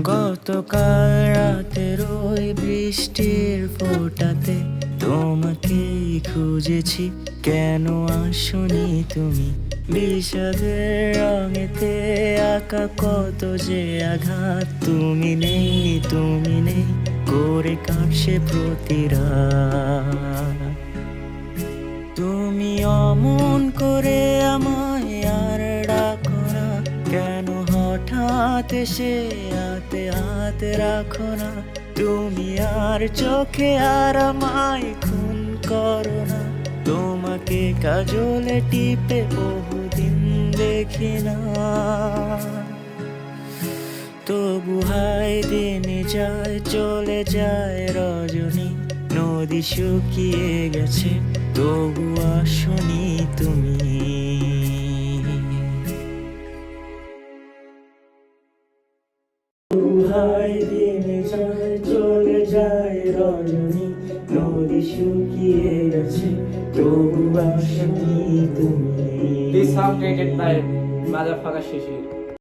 গতকাল রাতের ওই বৃষ্টির ফোটাতে তোমাকে খুঁজেছি। কেন আসনি তুমি? বিষাদের রঙেতে আঁকা কত যে আঘাত। তুমি নেই তুমি নেই, করে কাটছে প্রতিরা তুমি অমন করে আমায় আর ডাকো না। কেন হঠাৎ সে হাতে হাত রাখো না। তুমি আর চোখে আর আমায় খুন করো না। তোমাকে কাজলে টিপে বহুদিন দেখি না। তবু হাই দিনে যায়, চলে যায় রজনী। নদী শুকিয়ে গেছে, তবু আসনি তুমি। হাই দিনে যায় চলে যায় রজনী নদী শুকিয়ে গেছে তবু আসনি তুমি This song created by Motherfucker Shishi.